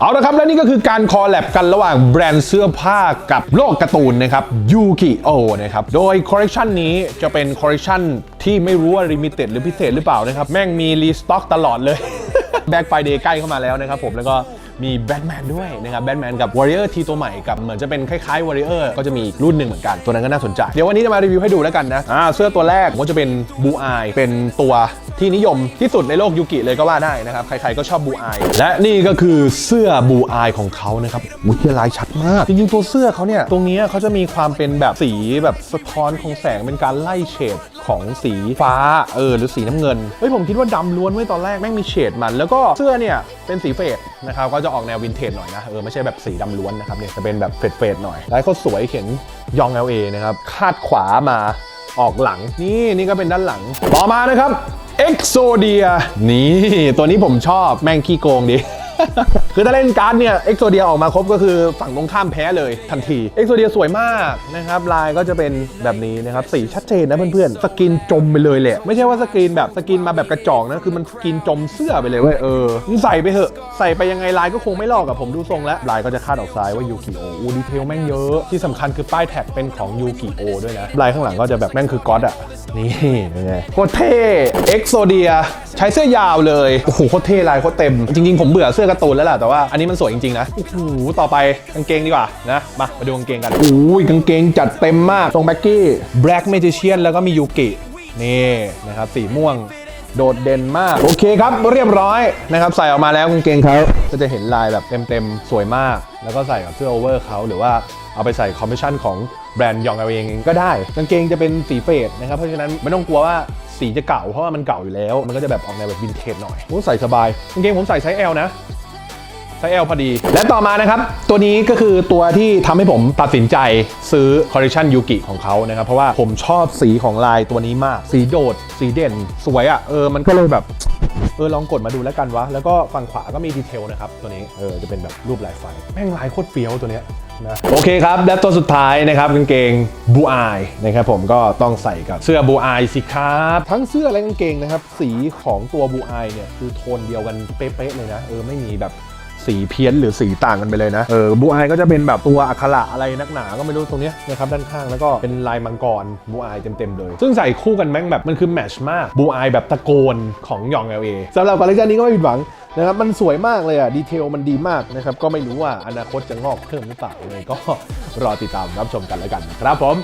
เอาละครับ และนี่ก็คือการคอลแลบกันระหว่างแบรนด์เสื้อผ้ากับโลกการ์ตูนนะครับยูกิโอนะครับ โดยคอลเลกชันนี้จะเป็นคอลเลกชันที่ไม่รู้ว่าลิมิเต็ดหรือพิเศษหรือเปล่านะครับ แม่งมีรีสต็อกตลอดเลยแบ็คไฟเดย์ใกล้เข้ามาแล้วนะครับผมแล้วก็มีแบทแมนด้วยนะครับแบทแมนกับวอริเออร์ทีตัวใหม่กับเหมือนจะเป็นคล้ายๆวอริเออร์ก็จะมีรุ่นหนึ่งเหมือนกัน ตัวนั้นก็น่าสนใจ เดี๋ยววันนี้จะมารีวิวให้ดูแล้วกันนะอ่าเสื้อตัวแรกก็จะเป็นบูอายเป็นตัว ที่นิยมที่สุดในโลกยูกิเลยก็ว่าได้นะครับ ใครๆก็ชอบบูอาย และนี่ก็คือเสื้อบูอายของเขานะครับมุ้ยลายชัดมาก จริงๆ ตัวเสื้อเขาเนี่ย ตรงนี้เขาจะมีความเป็นแบบสีแบบสะท้อนของแสงเป็นการไล่เฉดของสีฟ้าเออหรือสีน้ำเงินเฮ้ยผมคิดว่าดำล้วนไว้ตอนแรกแม่งมีเฉดมัน แล้วก็เสื้อเนี่ยเป็นสีเฟดนะครับก็จะออกแนววินเทจหน่อยนะเออไม่ใช่แบบสีดำล้วนนะครับเนี่ยจะเป็นแบบเฟดเฟดๆหน่อยลายเขาสวยเขียนยอง LA นะครับคาดขวามาออกหลังนี่นี่ก็เป็นด้านหลังต่อมานะครับ เอ็กโซเดียนี่ ตัวนี้ผมชอบแม่งขี้โกงดิ คือถ้าเล่นการ์ดเนี่ยเอ็กโซเดียออกมาครบก็คือฝั่งตรงข้ามแพ้เลยทันทีเอ็กโซเดียสวยมากนะครับลายก็จะเป็นแบบนี้นะครับสีชัดเจนนะเพื่อนๆสกินจมไปเลยแหละไม่ใช่ว่าสกินแบบสกินมาแบบกระจอกนะคือมันสกินจมเสื้อไปเลยเว้ยเออใส่ไปเถอะใส่ไปยังไงลายก็คงไม่ลอกกับผมดูทรงแล้วลายก็จะคาดออกซ้ายว่ายูกิโออูดีเทลแม่งเยอะที่สำคัญคือป้ายแท็กเป็นของยูกิโอด้วยนะลายข้างหลังก็จะแบบแม่งคือก๊อตอะนี่เป็นไงโคตรเท่เอ็กโซเดียใช้เสื้อยาวเลยโอ้โหโคตรเท่ลายโคตรเต็มจริงๆผมเบื่อเสื้อการ์ตูนแล้วล่ะแต่ว่าอันนี้มันสวยจริงๆนะโอ้โหต่อไปกางเกงดีกว่านะมามาดูกางเกงกันโอ้ยกางเกงจัดเต็มมากตรงแบ็กกี้แบล็กเมจิเชียนแล้วก็มียูกินี่นะครับสีม่วงโดดเด่นมาก โอเคครับเรียบร้อยนะครับใส่ออกมาแล้วกางเกงเขาก็จะเห็นลายแบบเต็มๆ สวยมาก แล้วก็ใส่กับเสื้อโอเวอร์เขาหรือว่าเอาไปใส่คอมมิชชั่นของแบรนด์ยองเอาเองก็ได้กางเกงจะเป็นสีเฟดนะครับเพราะฉะนั้นไม่ต้องกลัวว่าสีจะเก่าเพราะว่ามันเก่าอยู่แล้ว มันก็จะแบบออกแนวแบบวินเทจหน่อยโอ้ใส่สบายกางเกงผมใส่ไซส์ L นะ ไซส์ L พอดี และต่อมานะครับ ตัวนี้ก็คือตัวที่ทำให้ผมตัดสินใจซื้อคอลเลคชันยูกิของเขานะครับ เพราะว่าผมชอบสีของลายตัวนี้มาก สีโดด สีเด่น สวยอะ่ะ เออ มันก็เลยแบบ เออ ลองกดมาดูแล้วกันวะ แล้วก็ฝั่งขวาก็มีดีเทลนะครับ ตัวนี้ เออ จะเป็นแบบรูปลายไฟ แม่งลายโคตรเฟี้ยวตัวเนี้ยนะโอเคครับ และตัวสุดท้ายนะครับกางเกงบูอายนะครับผมก็ต้องใส่กับเสื้อบูอายสิครับ ทั้งเสื้อและกางเกงนะครับ สีของตัวบูอายเนี่ยคือโทนเดียวกันเป๊ะๆเลยนะ เออ ไม่มีแบบ สีเพี้ยนหรือสีต่างกันไปเลยนะ เออบูอายก็จะเป็นแบบตัวอักขระอะไรนักหนา ก็ไม่รู้ตรงเนี้ยนะครับด้านข้างแล้วก็เป็นลายมังกรบูอายเต็มๆเลย ซึ่งใส่คู่กันแม่งแบบมันคือแมทช์มากบูอายแบบตะโกนของยองเอลเอสำหรับคอลเลคชันนี้ก็ไม่ผิดหวังนะครับมันสวยมากเลยอะ ดีเทลมันดีมากนะครับ ก็ไม่รู้ว่าอนาคตจะงอกเพิ่มหรือเปล่าเลยก็รอติดตามรับชมกันแล้วกันนะครับผม